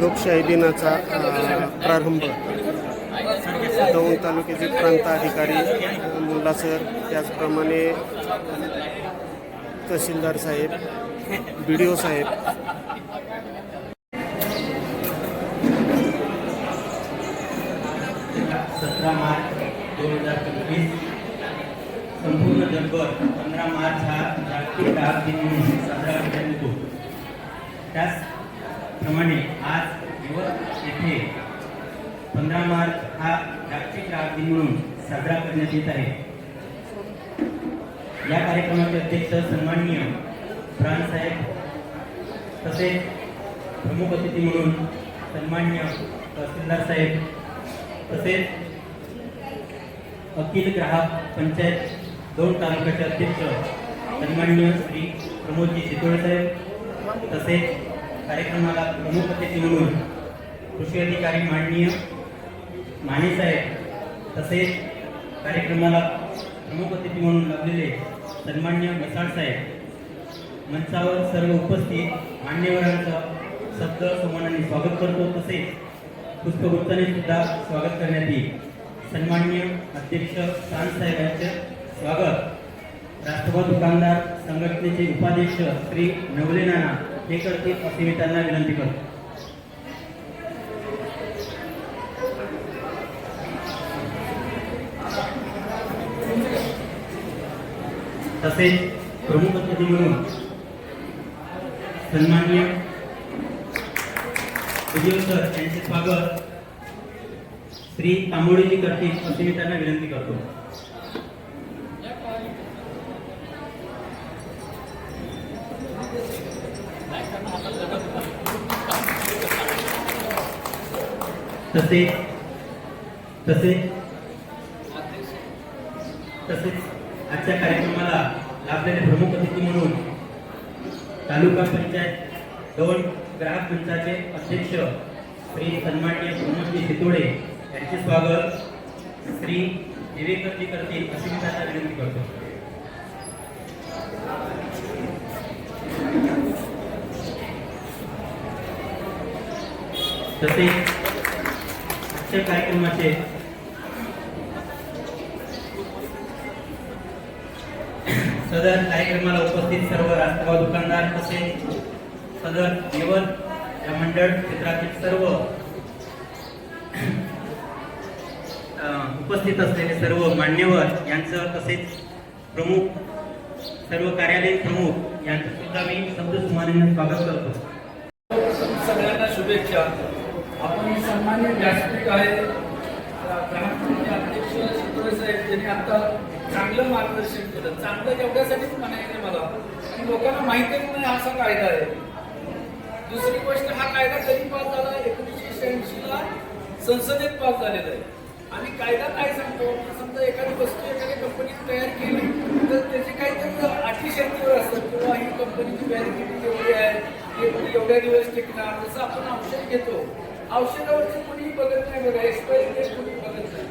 लोकशाही दिनाचा प्रारंभ. दौंड तालुक्याचे प्रांत अधिकारी मुल्ला सर त्याचप्रमाणे तहसीलदार साहेब बी डी ओ साहेब. सतरा मार्च दोन हजार पंचवीस संपूर्ण जगभर पंधरा मार्च हा जागतिक डाक दिन म्हणून साजरा करण्यात येतो. त्याचप्रमाणे आज दिवस येथे पंधरा मार्च हा जागतिक डाक दिन म्हणून साजरा करण्यात येत आहे. या कार्यक्रमाचे अध्यक्ष सन्माननीय प्राणसाहेब तसेच प्रमुख अतिथी म्हणून सन्मान्य तहसीलदार साहेब तसेच अखिल ग्राहक पंचायत दोन तालुक्याचे अध्यक्ष सन्मान्य श्री प्रमोदजी शितोळे साहेब तसेच कार्यक्रमाला प्रमुख अतिथी म्हणून कृषी अधिकारी माननीय माने साहेब तसेच कार्यक्रमाला प्रमुख अतिथी म्हणून लाभलेले सन्मान्य मसाळ साहेब. मंचावर सर्व उपस्थित मान्यवरांचं शब्द सन्मानाने स्वागत करतो. तसेच पुष्पगुप्ताने सुद्धा स्वागत करण्यात येईल. सन्मान्य अध्यक्ष साहेब स्वागत. राष्ट्रवाद दुकानदार संघटनेचे उपाध्यक्ष श्री नवले नाना हे करतील असे मी त्यांना विनंती करतो. तसेच प्रमुख अतिथी म्हणून सन्माननीय विजय सर यांचे स्वागत श्री तांबोळीजी करतील असे मी त्यांना विनंती करतो. तसेच तसेच तसेच आजच्या कार्यक्रमाला लाभलेले प्रमुख अतिथी म्हणून तालुका पंचायत दोन ग्राहक मंचाचे अध्यक्ष श्री सन्मान्य प्रमोदजी सितोडे यांचे स्वागत. श्री विवेकजी करतील अशी मी त्यांना विनंती करतो. तसेच आजच्या कार्यक्रमाचे सदर कार्यक्रमाला उपस्थित सर्व रास्तगाव दुकानदार तसेच सदर यवत या मंडळ क्षेत्रातील सर्व उपस्थित असलेले सर्व मान्यवर यांचं तसेच प्रमुख सर्व कार्यालयीन प्रमुख यांचं सुद्धा मी शब्द सुमाने स्वागत करतो. सगळ्यांना शुभेच्छा. आपण सन्मान्य व्यासपीठ आहे. अध्यक्ष शितोळे साहेब त्यांनी आता चांगलं मार्गदर्शन केलं. चांगलं एवढ्यासाठीच म्हणायचं मला की लोकांना माहिती नाही हा असा कायदा आहे. दुसरी गोष्ट हा कायदा कधी पास झाला? एकोणीसशे शहाऐंशीला संसदेत पास झालेला आहे. आणि कायदा काय सांगतो? समजा एखादी वस्तू एखाद्या कंपनीने तयार केली तर त्याचे काहीतरी अटी शक्तीवर असतात. किंवा ही कंपनीची व्हॅलिडिटी एवढी आहे? एवढ्या दिवस टिकणार? जसं आपण औषध घेतो. औषधावरती कुणीही बघत नाही बघा. एक्सपायरी डेट कुणी बघत नाही.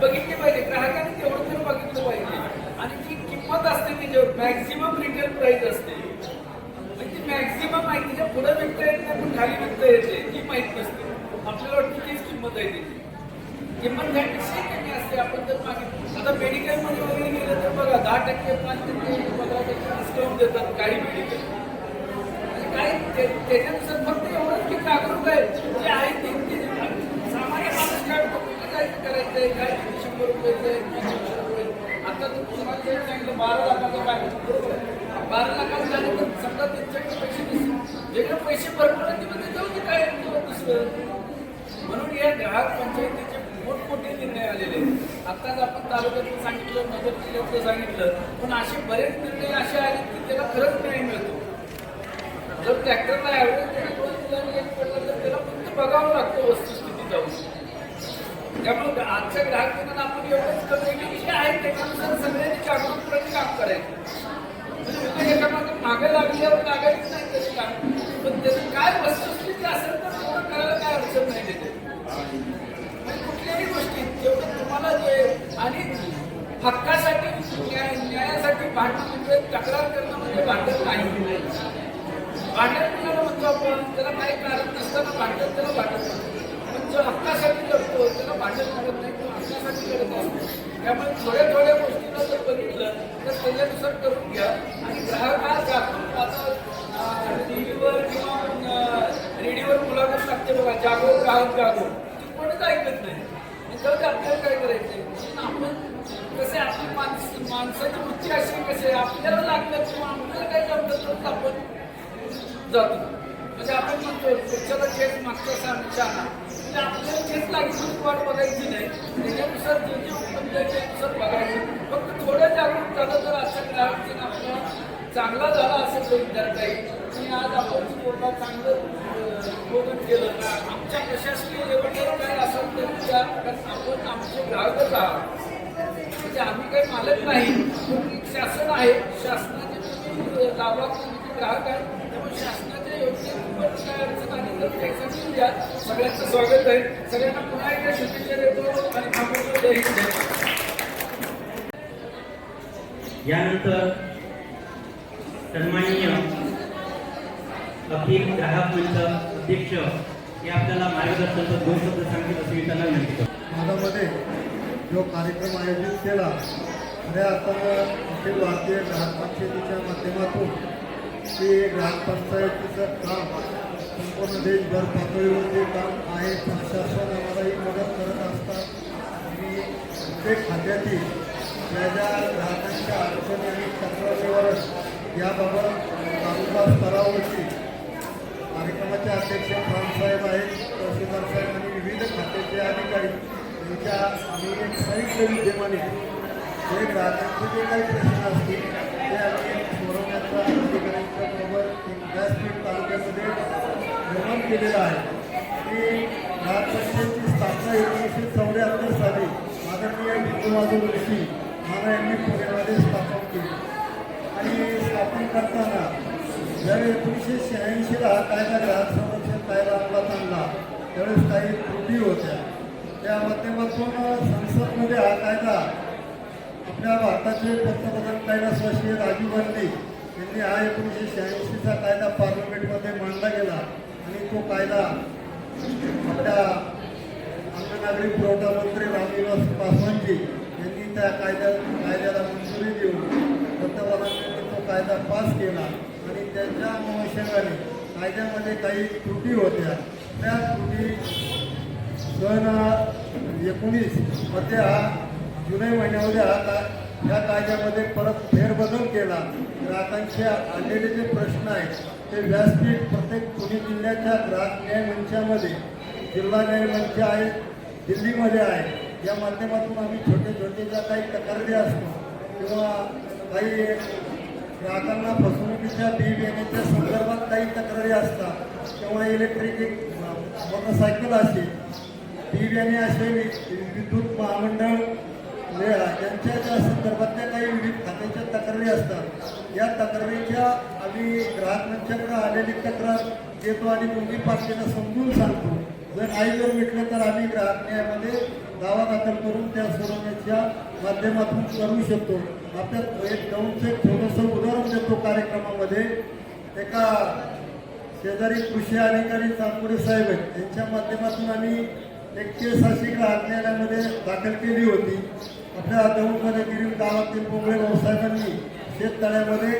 बघितली पाहिजे. ग्राहकांनी तेवढं तर बघितलं पाहिजे. आणि जी किंमत असते त्याच्यावर मॅक्झिमम रिटेल प्राइस असते म्हणजे मॅक्झिमम माहिती तिच्या पुढे विकता येत नाही पण खाली विकता येते ती माहीत नसते. आपल्याला वाटतं तीच किंमत आहे त्याची किंमत घ्यायची कमी असते. आपण जर मागितलं. आता मेडिकलमध्ये वगैरे गेलं तर बघा दहा टक्के पाच टक्के पंधरा टक्के डिस्काउंट देतात काही मेडिकल म्हणजे काय त्याच्यानुसार फक्त एवढंच की जागरूक आहे जे आहे ते ते सामान्य माणूस काय करतो, कुठं काय शंभर रुपयाचं आहे दोनशे रुपये आता तर तुम्हाला सांगितलं बारा लाखाचं बरोबर आहे. बारा लाखाचं समजा त्यांच्याकडे पैसे नसतील. पैसे भरपूर आहेत, ते जाऊ काय दुसरं. म्हणून या ग्राहक पंचायतीचे मोठमोठे निर्णय आलेले आहेत. आत्ताच आपण तालुक्यातलं सांगितलं नगर जिल्ह्यातलं सांगितलं. पण असे बरेच निर्णय असे आहेत की त्याला खरं न्याय मिळतो जर ट्रॅक्टरला ॲव्हरेज त्याला दोन मुलांनी एक पडलं तर त्याला फक्त बघावं लागतं वस्तुस्थिती जाऊन त्यामुळे आजच्या ग्राहक दिनाला आपण एवढंच कमी की जे आहे त्याच्यानुसार सगळ्यांनी जागरूकपणे काम करायचं म्हणजे एका मागे मागे लागल्यावर लागायचं भांडण म्हणजे तक्रार करणं म्हणजे भांडण नाही. भांडण कुणाला म्हणतो आपण त्याला काही कारण नसताना भांडण त्याला भांडण म्हणतो. पण जो हक्कासाठी करतो त्याला भांडण करत नाही तो हक्कासाठी करत असतो त्यामुळे थोड्या थोड्या गोष्टीला जर बघितलं तर त्याच्यानुसार करून घ्या. आणि ग्राहक हा आता टी व्हीवर किंवा रेडिओवर मुलाखत लागते बघा जागो ग्राहक जागो. ती कोणीच ऐकत नाही. आणि आपल्याला काय करायचंय? आपण कसे आपली माणसं अशी आपल्याला लागलं किंवा आपल्याला काही जमलं तर आपण जातो. म्हणजे आपण म्हणतो पुढच्याला खेळ मागच्या सामच्या म्हणजे आपल्याला केस लागली वाट बघायची नाही. त्याच्यानुसार जे जे उपलब्ध आहे त्यानुसार बघायचं. फक्त थोडं जागरूक झालं तर असं ग्राहक आपला चांगला झाला असेल तो विद्यार्थी आणि आज आपण बोलला चांगलं अं, बोलून केलं का आमच्या प्रशासकीय लेवलवर काय असेल तर त्या आपण आमचे ग्राहकच आहात. म्हणजे आम्ही काही मालक नाही. आहे. शासनाचे तुम्ही लाभार्थी ग्राहक आहे त्यामुळे शासनाच्या योजनेत पण काय अडचण आली तर त्यासाठी द्या सगळ्यांचं स्वागत आहे. सगळ्यांना पुन्हा एकदा शुभेच्छा देतो आणि थांबवतो. जय हिंद. यानंतर सन्माननीय अखिल ग्राहक मंच अध्यक्ष हे आपल्याला मार्गदर्शनाचा दोन शब्द सांगतील असे मी त्यांना विनंती करतो. माझ्यामध्ये जो कार्यक्रम आयोजित केला खऱ्या अर्थानं अखिल भारतीय ग्राहक पंचायतीच्या माध्यमातून ते ग्राहक पंचायतीचं काम संपूर्ण देशभर पातळीवरचे काम आहे प्रशासन आम्हालाही मदत करत असतात. आणि प्रत्येक खात्यातील ज्या ज्या ग्राहकांच्या अडचणी आणि तक्रारीवरच याबाबत तालुका स्तरावरची कार्यक्रमाचे अध्यक्ष साहेब आहेत तहसीलदार साहेब आणि विविध खात्याचे अधिकारी यांच्या आम्ही एक संयुक्त विद्यमाने जे ग्राहकांचे जे काही प्रश्न असतील ते आम्ही सोडवण्याचा अधिकाऱ्यांच्या बरोबर एक व्यासपीठ तालुक्यामध्ये निर्माण केलेलं आहे. की ग्राहक पंचायतची स्थापना एकोणीसशे चौऱ्याहत्तर साली आदरणीय विष्णुवादू ऋषी महाराज यांनी पुण्यामध्ये स्थापन केली. आणि स्थापन करताना ज्यावेळी एकोणीसशे शहाऐंशीला हा कायदा ग्राहक संरक्षण कायदा अंमलात आणला त्यावेळेस काही त्रुटी होत्या. त्या माध्यमातून संसदमध्ये हा कायदा आपल्या भारताचे पंतप्रधान कैलासवासी राजीव गांधी यांनी हा एकोणीसशे शहाऐंशीचा कायदा पार्लमेंटमध्ये मांडला गेला. आणि तो कायदा आपल्या अन्न नागरी पुरवठा मंत्री रामविलास पासवानजी यांनी त्या कायद्या कायद्याला मंजुरी देऊन पंतप्रधानांनी तो कायदा पास केला. आणि त्यांच्या अनुषंगाने कायद्यामध्ये काही त्रुटी होत्या. त्या त्रुटी सन एकोणीसमध्ये हा जुलै महिन्यामध्ये हा का या कायद्यामध्ये परत फेरबदल केला. ग्राहकांचे आलेले जे प्रश्न आहेत ते व्यासपीठ प्रत्येक पुणे जिल्ह्याच्या ग्राहक न्याय मंचामध्ये जिल्हा न्याय मंच आहे दिल्लीमध्ये आहे. या माध्यमातून आम्ही छोटे छोटे ज्या काही तक्रारी असतो किंवा काही ग्राहकांना फसवणुकीच्या बी बियाण्याच्या संदर्भात काही तक्रारी असतात तेव्हा इलेक्ट्रिक एक मोटरसायकल असेल बी बियाणे असेल विद्युत महामंडळ वेळा त्यांच्या ज्या संदर्भातल्या काही विविध खात्याच्या तक्रारी असतात या तक्रारीच्या आम्ही ग्राहक मंचाकडे आलेली तक्रार देतो आणि दोन्ही पार्टीला समजून सांगतो. जर आई जर भेटलं तर आम्ही ग्राहक न्यायामध्ये दावा दाखल करून त्या सोडवण्याच्या माध्यमातून करू शकतो. आता एक गाऊनचं एक थोडंसं उदाहरण देतो कार्यक्रमामध्ये. एका शेजारी कृषी अधिकारी चांदपुरे साहेब आहेत. त्यांच्या माध्यमातून आम्ही एक केस अशी ग्राहक न्यायालयामध्ये दाखल केली होती. आपल्या दौंडमध्ये गिरील गावातील कोंबडे भाऊसाहेबांनी शेततळ्यामध्ये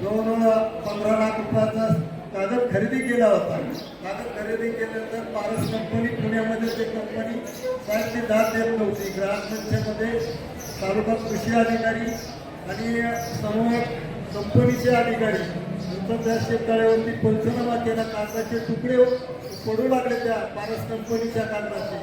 जवळजवळ पंधरा लाख रुपयाचा कागद खरेदी केला होता. कागद खरेदी केल्यानंतर पारस कंपनी पुण्यामध्ये ते कंपनी साहेब ती दाद देत नव्हती. ग्राहक तालुका कृषी अधिकारी आणि समूह कंपनीचे अधिकारी नंतर त्या शेततळ्यावरती पंचनामा केला. कागदाचे तुकडे पडू लागले त्या पारस कंपनीच्या कागदाचे.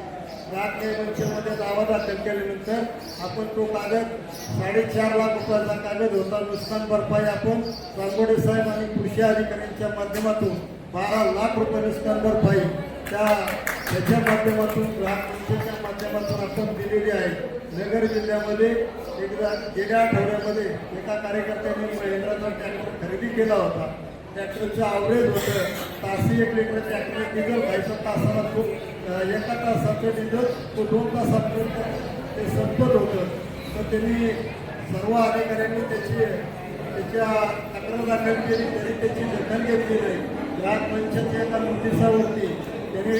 ग्राहक न्यायमंचामध्ये दावा दाखल केल्यानंतर आपण तो कागद साडेचार लाख रुपयाचा कागद होता. नुकसान भरपाई आपण रांगोडे साहेब आणि कृषी अधिकाऱ्यांच्या माध्यमातून बारा लाख रुपये नुकसान भरपाई त्या त्याच्या माध्यमातून ग्राहक माध्यमातून आपण दिलेली आहे. नगर जिल्ह्यामध्ये एकदा गेल्या आठवड्यामध्ये एका कार्यकर्त्यांनी महिंद्राचा ट्रॅक्टर खरेदी केला होता. ट्रॅक्टरचं आवरेज होतं. तासी एक लिटर ट्रॅक्टर डिझेल व्हायचं तासाला तो एका तासाचं डिझेल तो दोन तासापर्यंत ते संपत होतं. तर त्यांनी सर्व अधिकाऱ्यांनी त्याची त्याच्या तक्रार दाखल केली. तरी त्याची दखल घेतली नाही. ग्राहक मंचाच्या एका नोटिसावरती त्यांनी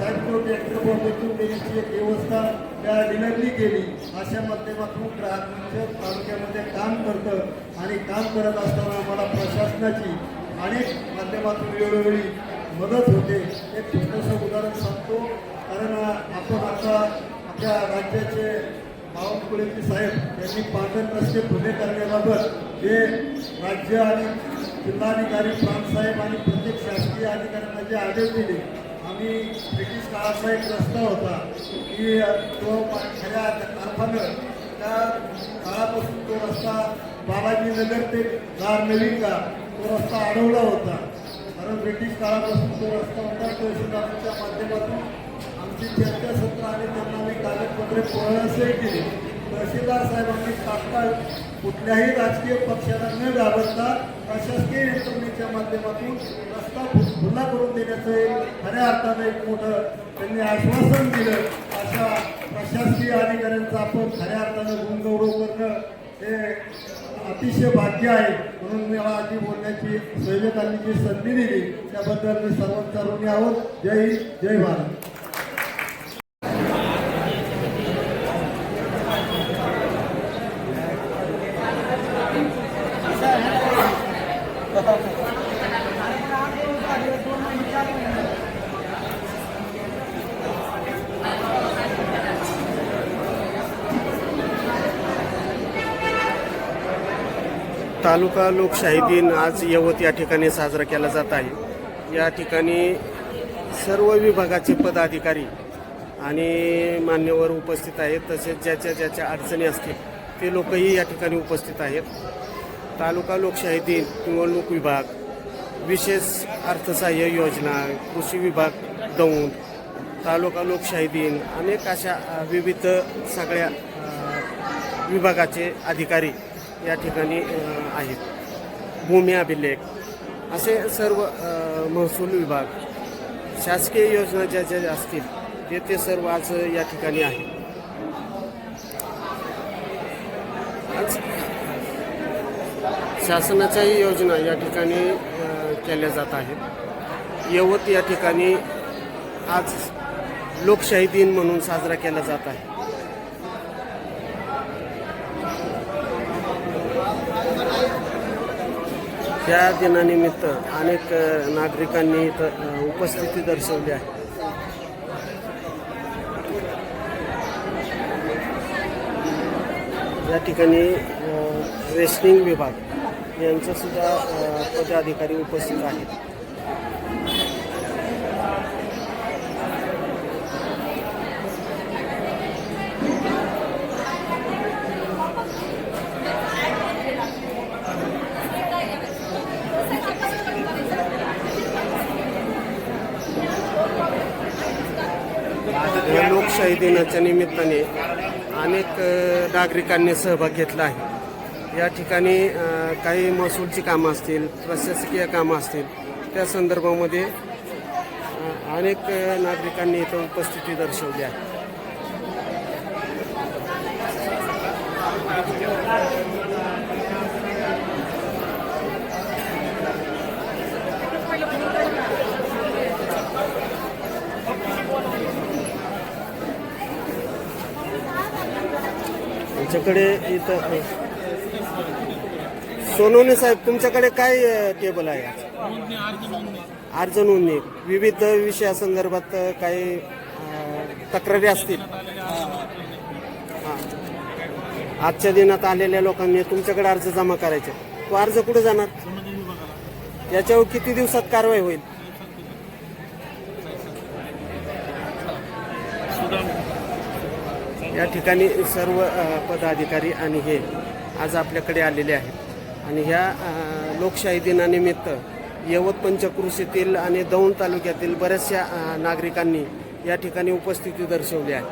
साहेब तो ट्रॅक्टर बॉम्बेतून देण्याची एक व्यवस्था त्या डिलरनी केली अशा माध्यमातून ग्राहक मंच तालुक्यामध्ये काम करतं आणि काम करत असताना आम्हाला प्रशासनाची अनेक माध्यमातून वेळोवेळी मदत होते एक छोटंसं उदाहरण सांगतो कारण आपण आता आपल्या राज्याचे बावनकुळेजी साहेब यांनी पाटण रस्ते खुले करण्याबाबत जे राज्य आणि जिल्हाधिकारी प्रांतसाहेब आणि प्रत्येक शासकीय अधिकाऱ्यांना जे आदेश दिले आम्ही ब्रिटिश काळातला एक रस्ता होता की तो खऱ्या अर्थानं त्या काळापासून तो रस्ता बालाजी नगर ते दार तो रस्ता अडवला होता. कारण ब्रिटिश काळापासून तो रस्ता होता तहसीलदारांच्या माध्यमातून आमची चर्चासत्र आणि त्यांना आम्ही कागदपत्रे पुरवण्यासही केली. तहसीलदार साहेबांनी तात्काळ कुठल्याही राजकीय पक्षाला न घाबरता प्रशासकीय यंत्रणेच्या माध्यमातून रस्ता खुला करून देण्याचं एक खऱ्या अर्थानं एक मोठं त्यांनी आश्वासन दिलं. अशा प्रशासकीय अधिकाऱ्यांचा आपण खऱ्या अर्थानं गुणगौरव करणं हे अतिशय भाग्य आहे. म्हणून मला आधी बोलण्याची संयोजकांनी जी संधी दिली त्याबद्दल मी सर्वांचा ऋणी आहोत. जय हिंद जय भारत. तालुका लोकशाही दिन आज यवत या ठिकाणी साजरा केला जात आहे. या ठिकाणी सर्व विभागाचे पदाधिकारी आणि मान्यवर उपस्थित आहेत तसेच ज्याच्या ज्याच्या अडचणी असतील ते लोकही या ठिकाणी उपस्थित आहेत. तालुका लोकशाही दिन निवडणूक विभाग विशेष अर्थसहाय्य योजना कृषी विभाग दौंड तालुका लोकशाही दिन अनेक अशा विविध सगळ्या विभागाचे अधिकारी या ठिकाणी आहेत. भूमी अभिलेख. असे सर्व महसूल विभाग शासकीय योजना ज्या ज्या असतील ते ते सर्व आज या ठिकाणी आहे आज शासनाच्याही योजना या ठिकाणी केल्या जात आहेत. यवत या ठिकाणी आज लोकशाही दिन म्हणून साजरा केला जात आहे. त्या दिनानिमित्त अनेक नागरिकांनी इथं उपस्थिती दर्शवली आहे. या ठिकाणी रेशनिंग विभाग यांचं सुद्धा पदाधिकारी उपस्थित आहेत. या लोकशाही दिनाच्या निमित्ताने अनेक नागरिकांनी सहभाग घेतला आहे. या ठिकाणी काही महसूलची कामं असतील प्रशासकीय कामं असतील त्या संदर्भामध्ये अनेक नागरिकांनी इथं उपस्थिती दर्शवली आहे. आमच्याकडे इथं सोनवणे साहेब तुमच्याकडे काय टेबल आहे अर्ज नोंदणी. विविध विषयासंदर्भात काही तक्रारी असतील? हां. आजच्या दिनात आलेल्या लोकांनी तुमच्याकडे अर्ज जमा करायचे. तो अर्ज कुठे जाणार? याच्यावर किती दिवसात कारवाई होईल? या ठिकाणी सर्व पदाधिकारी आणि हे आज आपल्याकडे आलेले आहेत. आणि ह्या लोकशाही दिनानिमित्त यवत पंचकृषीतील आणि दौंड तालुक्यातील बऱ्याचशा नागरिकांनी या ठिकाणी उपस्थिती दर्शवली आहे.